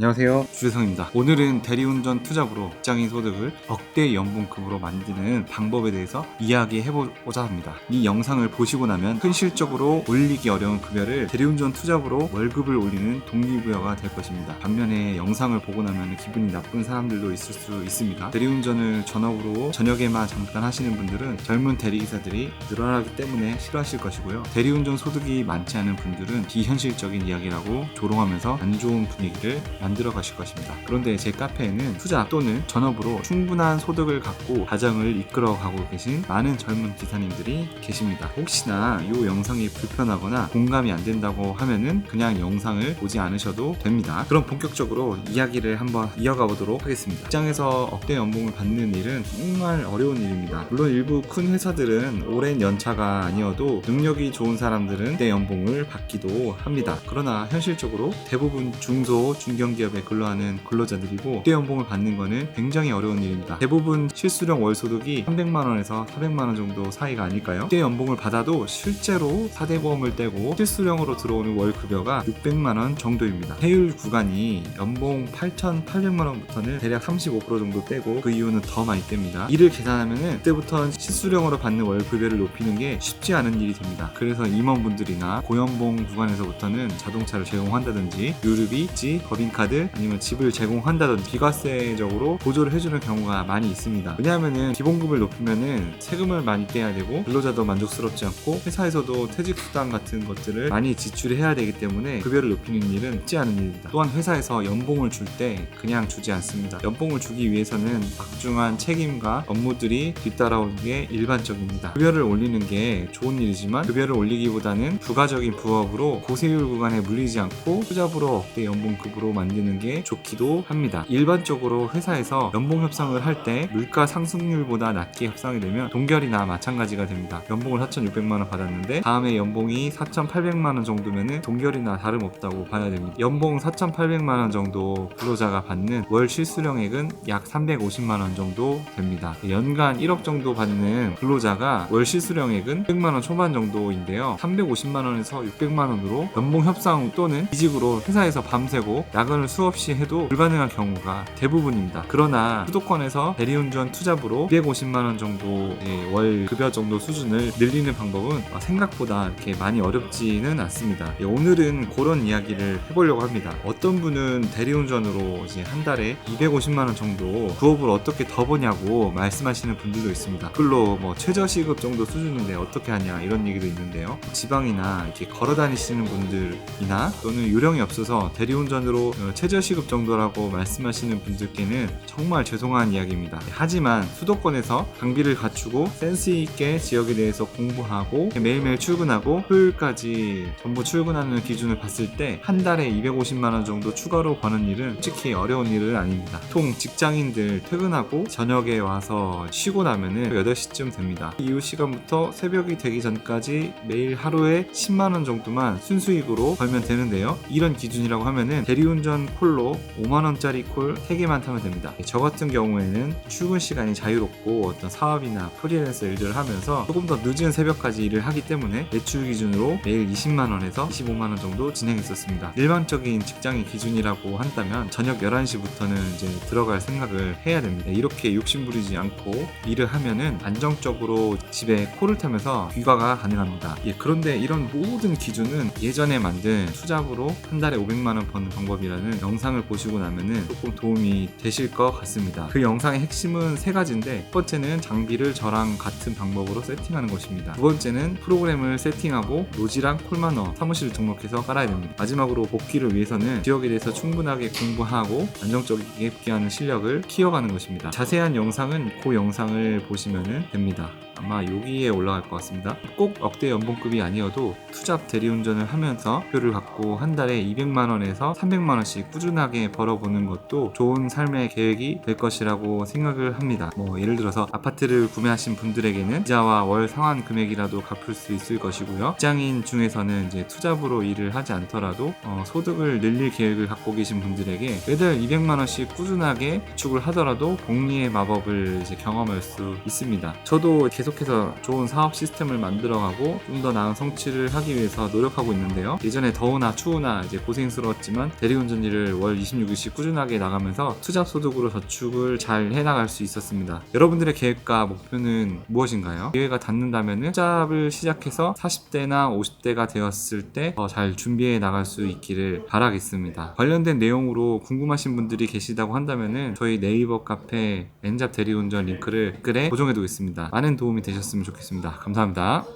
안녕하세요. 주재성입니다. 오늘은 대리운전 투잡으로 직장인 소득을 억대 연봉급으로 만드는 방법에 대해서 이야기해보고자 합니다. 이 영상을 보시고 나면 현실적으로 올리기 어려운 급여를 대리운전 투잡으로 월급을 올리는 동기부여가 될 것입니다. 반면에 영상을 보고 나면 기분이 나쁜 사람들도 있을 수 있습니다. 대리운전을 전업으로 저녁에만 잠깐 하시는 분들은 젊은 대리기사들이 늘어나기 때문에 싫어하실 것이고요. 대리운전 소득이 많지 않은 분들은 비현실적인 이야기라고 조롱하면서 안 좋은 분위기를 만들어 가실 것입니다. 그런데 제 카페에는 투자 또는 전업으로 충분한 소득을 갖고 가정을 이끌어 가고 계신 많은 젊은 기사님들이 계십니다. 혹시나 이 영상이 불편하거나 공감이 안 된다고 하면은 그냥 영상을 보지 않으셔도 됩니다. 그럼 본격적으로 이야기를 한번 이어가 보도록 하겠습니다. 직장에서 억대 연봉을 받는 일은 정말 어려운 일입니다. 물론 일부 큰 회사들은 오랜 연차가 아니어도 능력이 좋은 사람들은 내 연봉을 받기도 합니다. 그러나 현실적으로 대부분 중소, 중견 기업에 근로하는 근로자들이고 억대 연봉을 받는 것은 굉장히 어려운 일입니다. 대부분 실수령 월 소득이 300만 원에서 400만 원 정도 사이가 아닐까요? 억대 연봉을 받아도 실제로 사대보험을 떼고 실수령으로 들어오는 월 급여가 600만 원 정도입니다. 해율 구간이 연봉 8,800만 원부터는 대략 35% 정도 떼고 그 이유는 더 많이 뗍니다. 이를 계산하면은 그때부터 실수령으로 받는 월 급여를 높이는 게 쉽지 않은 일이 됩니다. 그래서 임원분들이나 고연봉 구간에서부터는 자동차를 제공한다든지 유류비, 지, 법인 카드 아니면 집을 제공한다든지 비과세적으로 보조를 해주는 경우가 많이 있습니다. 왜냐하면은 기본급을 높이면은 세금을 많이 떼야 되고 근로자도 만족스럽지 않고 회사에서도 퇴직 수당 같은 것들을 많이 지출해야 되기 때문에 급여를 높이는 일은 쉽지 않은 일입니다. 또한 회사에서 연봉을 줄 때 그냥 주지 않습니다. 연봉을 주기 위해서는 막중한 책임과 업무들이 뒤따라오는 게 일반적입니다. 급여를 올리는 게 좋은 일이지만 급여를 올리기보다는 부가적인 부업으로 고세율 구간에 물리지 않고 투잡으로 억대 연봉급으로 만 드는 게 좋기도 합니다. 일반적으로 회사에서 연봉 협상을 할 때 물가 상승률보다 낮게 협상이 되면 동결이나 마찬가지가 됩니다. 연봉을 4,600만 원 받았는데 다음에 연봉이 4,800만 원 정도면은 동결이나 다름없다고 봐야 됩니다. 연봉 4,800만 원 정도 근로자가 받는 월 실수령액은 약 350만 원 정도 됩니다. 연간 1억 정도 받는 근로자가 월 실수령액은 100만 원 초반 정도인데요. 350만 원에서 600만 원으로 연봉 협상 또는 이직으로 회사에서 밤새고 야근 을 수없이 해도 불가능한 경우가 대부분입니다. 그러나 수도권에서 대리운전 투잡으로 250만 원 정도의 월 급여 정도 수준을 늘리는 방법은 생각보다 이렇게 많이 어렵지는 않습니다. 예, 오늘은 그런 이야기를 해보려고 합니다. 어떤 분은 대리운전으로 이제 한 달에 250만 원 정도 부업을 어떻게 더 버냐고 말씀하시는 분들도 있습니다. 그걸로 뭐 최저시급 정도 수준인데 어떻게 하냐 이런 얘기도 있는데요. 지방이나 이렇게 걸어 다니시는 분들이나 또는 요령이 없어서 대리운전으로 어, 최저시급 정도라고 말씀하시는 분들께는 정말 죄송한 이야기입니다. 하지만 수도권에서 장비를 갖추고 센스 있게 지역에 대해서 공부하고 매일매일 출근하고 토요일까지 전부 출근하는 기준을 봤을 때 한 달에 250만 원 정도 추가로 버는 일은 솔직히 어려운 일은 아닙니다. 보통 직장인들 퇴근하고 저녁에 와서 쉬고 나면은 8시쯤 됩니다. 이후 시간부터 새벽이 되기 전까지 매일 하루에 10만 원 정도만 순수익으로 벌면 되는데요. 이런 기준이라고 하면은 대리운전 콜로 5만 원짜리 콜 3개만 타면 됩니다. 저 같은 경우에는 출근 시간이 자유롭고 어떤 사업이나 프리랜서 일들을 하면서 조금 더 늦은 새벽까지 일을 하기 때문에 매출 기준으로 매일 20만 원에서 25만 원 정도 진행했었습니다. 일반적인 직장의 기준이라고 한다면 저녁 11시부터는 이제 들어갈 생각을 해야 됩니다. 이렇게 욕심부리지 않고 일을 하면은 안정적으로 집에 콜을 타면서 귀가가 가능합니다. 예, 그런데 이런 모든 기준은 예전에 만든 투잡으로 한 달에 500만 원 버는 방법이라는 영상을 보시고 나면은 조금 도움이 되실 것 같습니다. 그 영상의 핵심은 세 가지인데 첫 번째는 장비를 저랑 같은 방법으로 세팅하는 것입니다. 두 번째는 프로그램을 세팅하고 노지랑 콜마너 사무실을 등록해서 깔아야 됩니다. 마지막으로 복귀를 위해서는 지역에 대해서 충분하게 공부하고 안정적이게 복귀하는 실력을 키워가는 것입니다. 자세한 영상은 그 영상을 보시면 됩니다. 아마 여기에 올라갈 것 같습니다. 꼭 억대 연봉급이 아니어도 투잡 대리운전을 하면서 표를 갖고 한 달에 200만 원에서 300만 원씩 꾸준하게 벌어보는 것도 좋은 삶의 계획이 될 것이라고 생각을 합니다. 뭐 예를 들어서 아파트를 구매하신 분들에게는 이자와 월 상환 금액이라도 갚을 수 있을 것이고요. 직장인 중에서는 이제 투잡으로 일을 하지 않더라도 어, 소득을 늘릴 계획을 갖고 계신 분들에게 매달 200만 원씩 꾸준하게 비축을 하더라도 복리의 마법을 이제 경험할 수 있습니다. 저도 계속 계속해서 좋은 사업 시스템을 만들어가고 좀 더 나은 성취를 하기 위해서 노력하고 있는데요. 예전에 더우나 추우나 이제 고생스러웠지만 대리운전 일을 월 26일씩 꾸준하게 나가면서 투잡 소득으로 저축을 잘 해나갈 수 있었습니다. 여러분들의 계획과 목표는 무엇인가요? 기회가 닿는다면은 투잡을 시작해서 40대나 50대가 되었을 때 더 잘 준비해 나갈 수 있기를 바라겠습니다. 관련된 내용으로 궁금하신 분들이 계시다고 한다면은 저희 네이버 카페 엔잡 대리운전 링크를 댓글에 고정해 두겠습니다. 많은 도움이 되셨으면 좋겠습니다. 감사합니다.